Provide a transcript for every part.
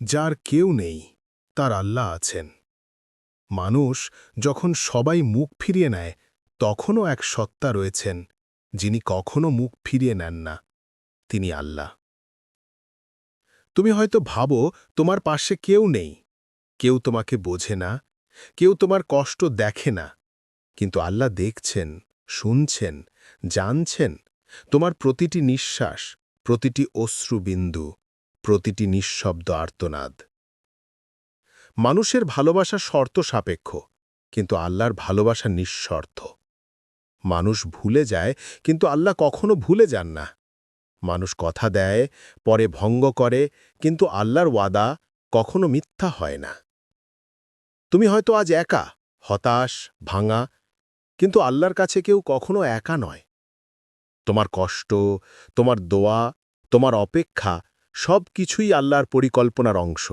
যার কেউ নেই, তার আল্লাহ আছেন। মানুষ যখন সবাই মুখ ফিরিয়ে নেয়, তখনও এক সত্তা রয়েছেন, যিনি কখনো মুখ ফিরিয়ে নেন না, তিনি আল্লাহ। তুমি হয়তো ভাবো, তোমার পাশে কেউ নেই। কেউ তোমাকে বোঝে না, কেউ তোমার কষ্ট দেখে না। কিন্তু আল্লাহ দেখছেন, শুনছেন, জানছেন, তোমার প্রতিটি নিঃশ্বাস, প্রতিটি অশ্রুবিন্দু প্রতিটি নিঃশব্দ আর্তনাদ। মানুষের ভালোবাসা শর্ত সাপেক্ষ, কিন্তু আল্লাহর ভালোবাসা নিঃশর্ত। মানুষ ভুলে যায়, কিন্তু আল্লাহ কখনো ভুলে যান না। মানুষ কথা দেয়, পরে ভঙ্গ করে, কিন্তু আল্লাহর ওয়াদা কখনো মিথ্যা হয় না। তুমি হয়তো আজ একা, হতাশ, ভাঙা, কিন্তু আল্লাহর কাছে কেউ কখনো একা নয়। তোমার কষ্ট, তোমার দোয়া, তোমার অপেক্ষা সব কিছুই আল্লাহর পরিকল্পনার অংশ।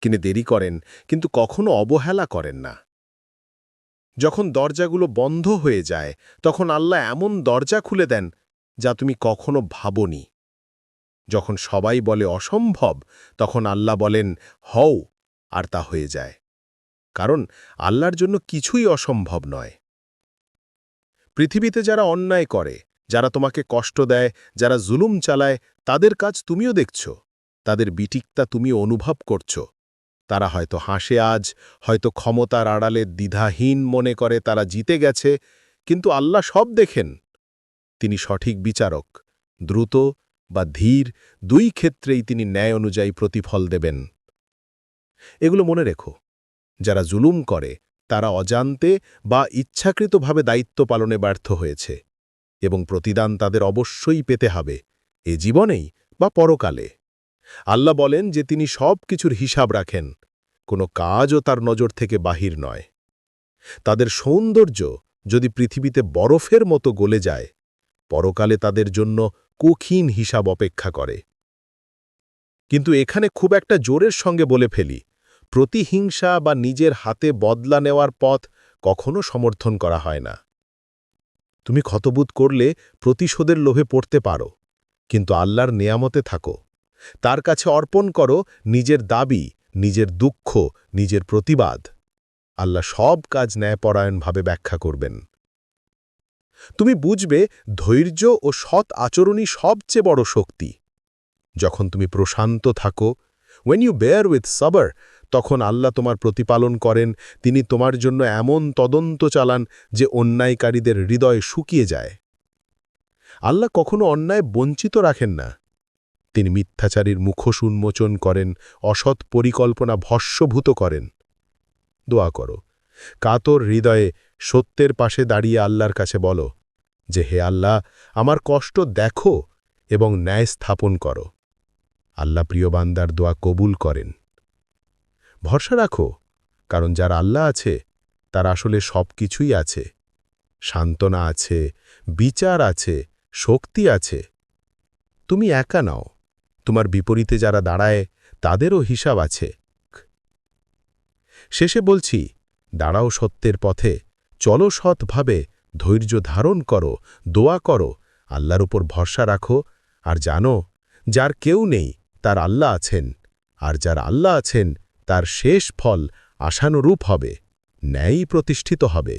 তিনি দেরি করেন, কিন্তু কখনো অবহেলা করেন না। যখন দরজাগুলো বন্ধ হয়ে যায়, তখন আল্লাহ এমন দরজা খুলে দেন, যা তুমি কখনো ভাবনি। যখন সবাই বলে অসম্ভব, তখন আল্লাহ বলেন, হও, আর তা হয়ে যায়। কারণ আল্লাহর জন্য কিছুই অসম্ভব নয়। পৃথিবীতে যারা অন্যায় করে যারা তোমাকে কষ্ট দেয়, যারা জুলুম চালায়, তাদের কাজ তুমিও দেখছ। তাদের বিটিকতা তুমি অনুভব করছ। তারা হয়তো হাসে আজ, হয়তো ক্ষমতার আড়ালে দ্বিধাহীন মনে করে তারা জিতে গেছে, কিন্তু আল্লাহ সব দেখেন। তিনি সঠিক বিচারক, দ্রুত বা ধীর, দুই ক্ষেত্রেই তিনি ন্যায় অনুযায়ী প্রতিফল দেবেন। এগুলো মনে রেখো, যারা জুলুম করে, তারা অজান্তে বা ইচ্ছাকৃতভাবে দায়িত্ব পালনে ব্যর্থ হয়েছে। এবং প্রতিদান তাদের অবশ্যই পেতে হবে, এ জীবনেই বা পরকালে। আল্লাহ বলেন যে তিনি সব কিছুর হিসাব রাখেন, কোনো কাজও তার নজর থেকে বাহির নয়। তাদের সৌন্দর্য যদি পৃথিবীতে বরফের মতো গলে যায়, পরকালে তাদের জন্য কঠিন হিসাব অপেক্ষা করে। কিন্তু এখানে খুব একটা জোরের সঙ্গে বলে ফেলি, প্রতিহিংসা বা নিজের হাতে বদলা নেওয়ার পথ কখনো সমর্থন করা হয় না। তুমি ক্ষতবোধ করলে প্রতিশোধের লোভে পড়তে পারো, কিন্তু আল্লাহর নেয়ামতে থাকো। তার কাছে অর্পণ করো নিজের দাবি, নিজের দুঃখ, নিজের প্রতিবাদ। আল্লাহ সব কাজ ন্যায়পরায়ণভাবে ব্যাখ্যা করবেন। তুমি বুঝবে ধৈর্য ও সৎ আচরণই সবচেয়ে বড় শক্তি। যখন তুমি প্রশান্ত থাকো ওয়েন ইউ বেয়ার উইথ সাবার তখন আল্লাহ তোমার প্রতিপালন করেন, তিনি তোমার জন্য এমন তদন্ত চালান যে অন্যায়কারীদের হৃদয় শুকিয়ে যায়। আল্লাহ কখনো অন্যায় বঞ্চিত রাখেন না। তিনি মিথ্যাচারীর মুখোশ উন্মোচন করেন, অসৎ পরিকল্পনা ভস্যভূত করেন। দোয়া করো, কাতর হৃদয়ে সত্যের পাশে দাঁড়িয়ে আল্লাহর কাছে বলো যে, হে আল্লাহ, আমার কষ্ট দেখো এবং ন্যায় স্থাপন করো। আল্লাহ প্রিয় বান্দার দোয়া কবুল করেন। ভরসা রাখো, কারণ যার আল্লাহ আছে, তার আসলে সব কিছুই আছে। সান্ত্বনা আছে, বিচার আছে, শক্তি আছে। তুমি একা নাও, তোমার বিপরীতে যারা দাঁড়ায়, তাদেরও হিসাব আছে। শেষে বলছি, দাঁড়াও সত্যের পথে, চলো সৎভাবে, ধৈর্য ধারণ করো, দোয়া করো, আল্লাহর উপর ভরসা রাখো, আর জানো, যার কেউ নেই, তার আল্লাহ আছেন, আর যার আল্লাহ আছেন তার শেষ ফল আশানুরূপ হবে ন্যায়ই প্রতিষ্ঠিত হবে।